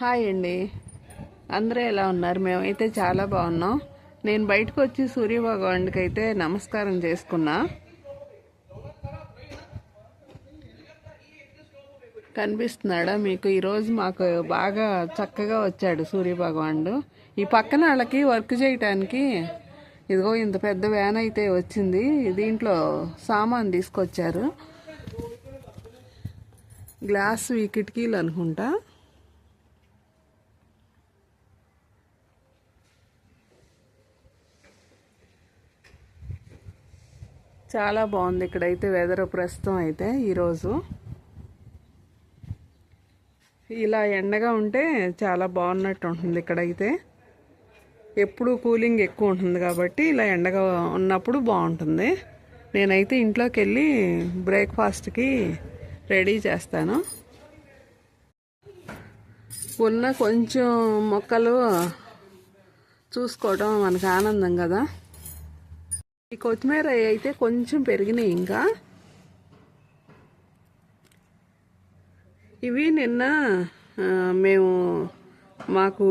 Hi అండి. అందరూ ఎలా ఉన్నారు? మేమైతే చాలా బాగున్నాం. నేను బయటకు వచ్చి సూర్యభగవానుడికి అయితే నమస్కారం చేసుకున్నా. కనిపిస్తున్నాడా? మీకు ఈరోజు మాకు బాగా చక్కగా వచ్చాడు సూర్యభగవానుడు ఈ పక్కన వాళ్ళకి వర్క్ చేయటానికి ఇదిగో ఇంత పెద్ద వ్యాన్ అయితే వచ్చింది. దీంట్లో సామాన్ తీసుకొచ్చారు. గ్లాస్ ఈ కిటికీలు అనుకుంటా. చాలా బాగుంది ఇక్కడైతే వెదర్ ప్రస్తుతం అయితే ఈరోజు. ఇలా ఎండగా ఉంటే చాలా బాగున్నట్టు ఉంటుంది ఇక్కడైతే. ఎప్పుడు కూలింగ్ ఎక్కువ ఉంటుంది కాబట్టి ఇలా ఎండగా ఉన్నప్పుడు బాగుంటుంది. నేనైతే ఇంట్లోకి వెళ్ళి బ్రేక్ఫాస్ట్కి రెడీ చేస్తాను. ఉన్న కొంచెం మొక్కలు చూసుకోవడం మనకు ఆనందం కదా. ఈ కొత్తిమీర అయితే కొంచెం పెరిగినాయి ఇంకా. ఇవి నిన్న మేము మాకు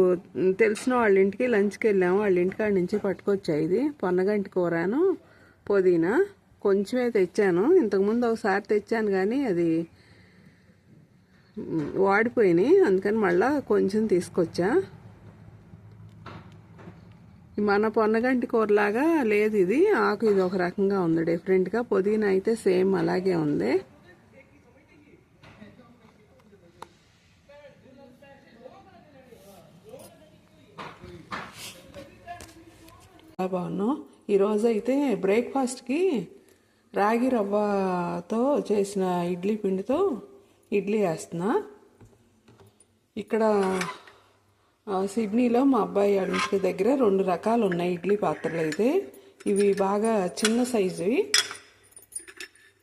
తెలిసిన వాళ్ళ ఇంటికి లంచ్కి వెళ్ళాము. వాళ్ళ ఇంటికాడ నుంచి పట్టుకొచ్చాయి ఇది. పొన్నగంటి కూరను పుదీనా కొంచెమే తెచ్చాను. ఇంతకుముందు ఒకసారి తెచ్చాను కానీ అది వాడిపోయినాయి. అందుకని మళ్ళీ కొంచెం తీసుకొచ్చా. మన పొన్నగంటి కూరలాగా లేదు ఇది. ఆకు ఇది ఒక రకంగా ఉంది. డిఫరెంట్గా పుదీనా అయితే సేమ్ అలాగే ఉంది. చాలా బాగున్నాం ఈరోజు అయితే బ్రేక్ఫాస్ట్కి రాగి రవ్వతో చేసిన ఇడ్లీ పిండితో ఇడ్లీ వేస్తున్నా. ఇక్కడ సిడ్నీలో మా అబ్బాయి వాళ్ళ ఇంటి దగ్గర రెండు రకాలు ఉన్నాయి ఇడ్లీ పాత్రలు అయితే. ఇవి బాగా చిన్న సైజువి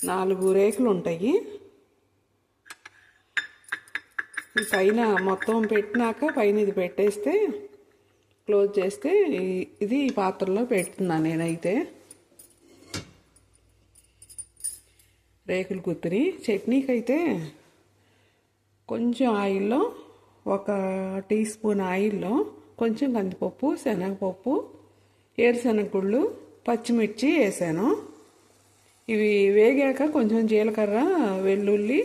నాలుగు రేకులు ఉంటాయి. ఈ పైన మొత్తం పెట్టినాక పైన ఇది పెట్టేస్తే క్లోజ్ చేస్తే ఇది ఈ పాత్రలో పెడుతున్నాను నేనైతే. రేకులు కుత్తిరి. చట్నీకి అయితే కొంచెం ఆయిల్లో ఒక టీ స్పూన్ ఆయిల్లో కొంచెం కందిపప్పు శనగపప్పు ఏరుశనగ గుళ్ళు పచ్చిమిర్చి వేసాను. ఇవి వేగాక కొంచెం జీలకర్ర వెల్లుల్లి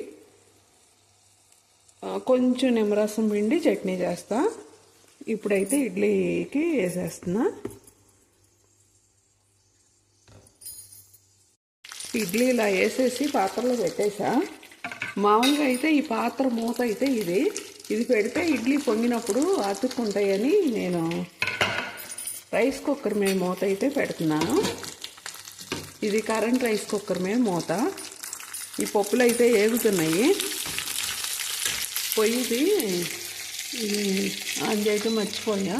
కొంచెం నిమ్మరసం పిండి చట్నీ చేస్తా. ఇప్పుడైతే ఇడ్లీకి వేసేస్తున్నా. ఇడ్లీ ఇలా వేసేసి పాత్రలో పెట్టేసా. మామూలుగా అయితే ఈ పాత్ర మూత అయితే ఇది. ఇది పెడితే ఇడ్లీ పొంగినప్పుడు అతుక్కుంటాయని నేను రైస్ కుక్కర్ మీద మూత అయితే పెడుతున్నాను. ఇది కరెంట్ రైస్ కుక్కర్ మీద మూత. ఈ పప్పులు అయితే ఏగుతున్నాయి. పొయ్యిది అందైతే ఆన్ చేయటం మర్చిపోయా.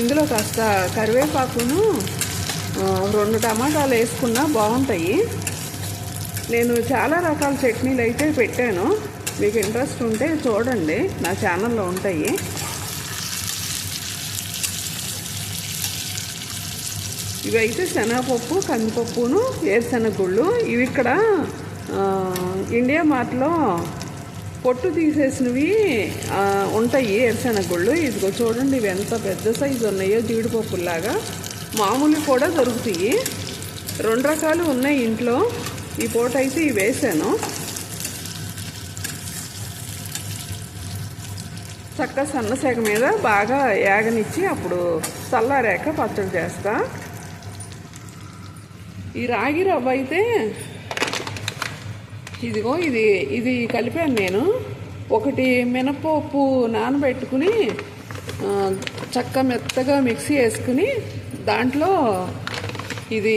ఇందులో కాస్త కరివేపాకును రెండు టమాటాలు వేసుకున్నా బాగుంటాయి. నేను చాలా రకాల చట్నీలు అయితే పెట్టాను. మీకు ఇంట్రెస్ట్ ఉంటే చూడండి. నా ఛానల్లో ఉంటాయి. ఇవైతే శనగపప్పు కందిపప్పును ఏరుశనగుళ్ళు ఇవి ఇక్కడ ఇండియా మార్ట్లో పొట్టు తీసేసినవి ఉంటాయి ఏరుశనగుళ్ళు ఇదిగో చూడండి ఇవి ఎంత పెద్ద సైజు ఉన్నాయో జీడిపప్పులాగా మామూలు కూడా దొరుకుతాయి. రెండు రకాలు ఉన్నాయి ఇంట్లో. ఈ పూట అయితే ఇవి వేసాను. చక్క సన్నసేగ మీద బాగా ఏగనిచ్చి అప్పుడు చల్లారాక పచ్చడి చేస్తా. ఈ రాగి రవ్వ అయితే ఇదిగో ఇది ఇది కలిపాను నేను. ఒకటి మినపప్పు నానబెట్టుకుని చక్క మెత్తగా మిక్సీ వేసుకుని దాంట్లో ఇది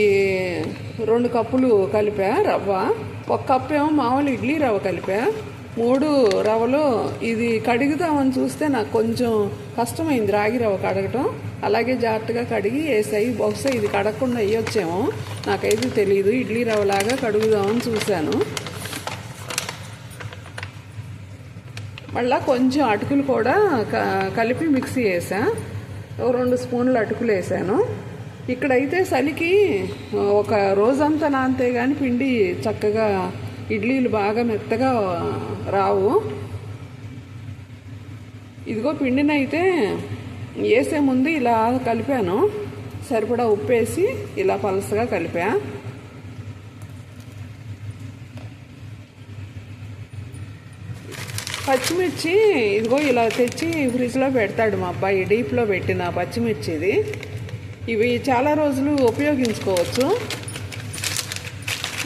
రెండు కప్పులు కలిపా రవ్వ. ఒక కప్పు ఏమో మామూలు ఇడ్లీ రవ్వ కలిపా. మూడు రవ్వలు ఇది కడుగుదామని చూస్తే నాకు కొంచెం కష్టమైంది రాగి రవ్వ కడగటం. అలాగే జాగ్రత్తగా కడిగి వేసాయి బహుశా ఇది కడగకుండా వేయొచ్చేమో. నాకైతే తెలియదు ఇడ్లీ రవ్వలాగా కడుగుదామని చూశాను. మళ్ళీ కొంచెం అటుకులు కూడా క- కలిపి మిక్సీ వేసా. రెండు స్పూన్లు అటుకులు వేసాను. ఇక్కడైతే చలికి ఒక రోజంతా నానితే కానీ పిండి చక్కగా ఇడ్లీలు బాగా మెత్తగా రావు. ఇదిగో పిండినైతే వేసే ముందు ఇలా కలిపాను. సరిపడా ఉప్పేసి ఇలా పలసగా కలిపా. పచ్చిమిర్చి ఇదిగో ఇలా తెచ్చి ఫ్రిడ్జ్లో పెడతాడు మా అబ్బాయి డీప్లో పెట్టిన పచ్చిమిర్చి ఇది ఇవి చాలా రోజులు ఉపయోగించుకోవచ్చు.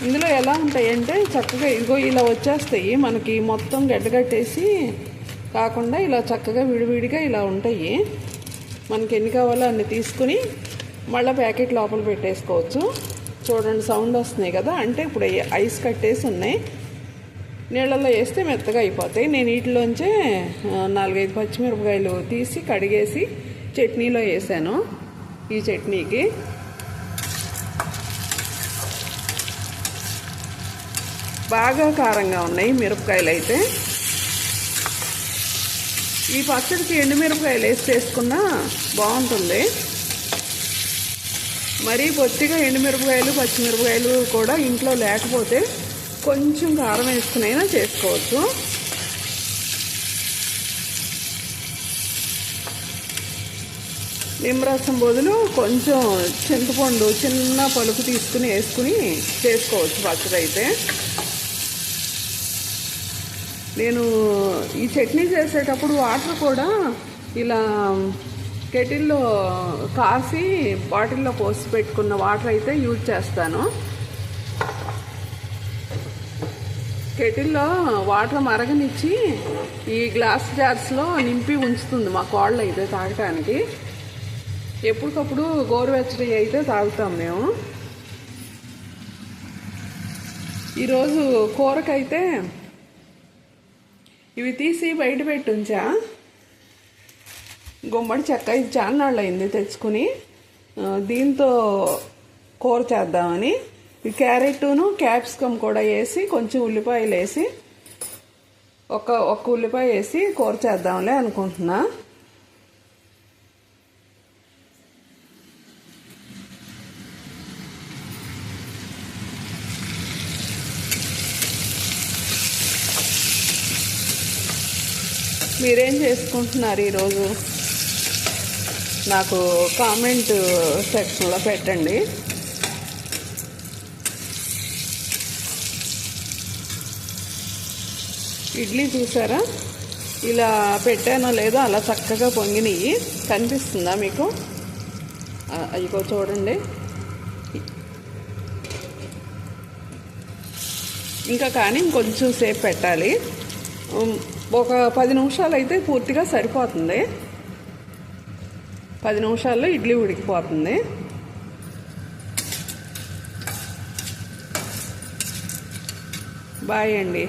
ఇందులో ఎలా ఉంటాయంటే చక్కగా ఇగో ఇలా వచ్చేస్తాయి. మనకి మొత్తం గడ్డగట్టేసి కాకుండా ఇలా చక్కగా విడివిడిగా ఇలా ఉంటాయి. మనకి ఎన్ని కావాలో అన్ని తీసుకుని మళ్ళీ ప్యాకెట్ లోపల పెట్టేసుకోవచ్చు. చూడండి సౌండ్ వస్తున్నాయి కదా. అంటే ఇప్పుడు ఐస్ కట్టేసి ఉన్నాయి. నీళ్ళల్లో వేస్తే మెత్తగా అయిపోతాయి. నేను వీటిలోంచే నాలుగైదు పచ్చిమిరపకాయలు తీసి కడిగేసి చట్నీలో వేసాను. ఈ చట్నీకి. బాగా కారంగా ఉన్నాయి మిరపకాయలు అయితే. ఈ పచ్చడికి ఎండుమిరపకాయలు వేసి చేసుకున్నా బాగుంటుంది. మరీ పొత్తిగా ఎండుమిరపకాయలు పచ్చిమిరపకాయలు కూడా ఇంట్లో లేకపోతే కొంచెం కారం వేసుకునైనా చేసుకోవచ్చు. నిమ్మరసం బదులు కొంచెం చింతపండు చిన్న పలుకు తీసుకుని వేసుకుని చేసుకోవచ్చు పచ్చడి అయితే. నేను ఈ చట్నీ చేసేటప్పుడు వాటర్ కూడా ఇలా కెటిల్లో కాసి బాటిల్లో పోసి పెట్టుకున్న వాటర్ అయితే యూజ్ చేస్తాను. కెటిల్లో వాటర్ మరగనిచ్చి ఈ గ్లాస్ జార్స్లో నింపి ఉంచుతుంది మా కోళ్ళు అయితే తాగటానికి. ఎప్పటికప్పుడు గోరువెచ్చడి అయితే తాగుతాం మేము. ఈరోజు కూరకైతే ఇవి తీసి బయట పెట్టి ఉంచా గుమ్మడి చెక్క ఇది చాన్నాళ్ళు అయింది తెచ్చుకుని దీంతో కూర చేద్దామని. ఈ క్యారెట్ను క్యాప్సికమ్ కూడా వేసి కొంచెం ఉల్లిపాయలు వేసి ఒక ఒక్క ఉల్లిపాయ వేసి కూర చేద్దాంలే అనుకుంటున్నా. మీరేం చేసుకుంటున్నారు ఈరోజు? నాకు కామెంట్ సెక్షన్లో పెట్టండి. ఇడ్లీ చూసారా? ఇలా పెట్టానో లేదో అలా చక్కగా పొంగినవి కనిపిస్తుందా మీకు? ఆ, అయ్యో చూడండి. ఇంకా కానీ ఇంకొంచెం సేపు పెట్టాలి. ఒక పది నిమిషాలు అయితే పూర్తిగా సరిపోతుంది. పది నిమిషాల్లో ఇడ్లీ ఉడికిపోతుంది. బాయ్ అండి.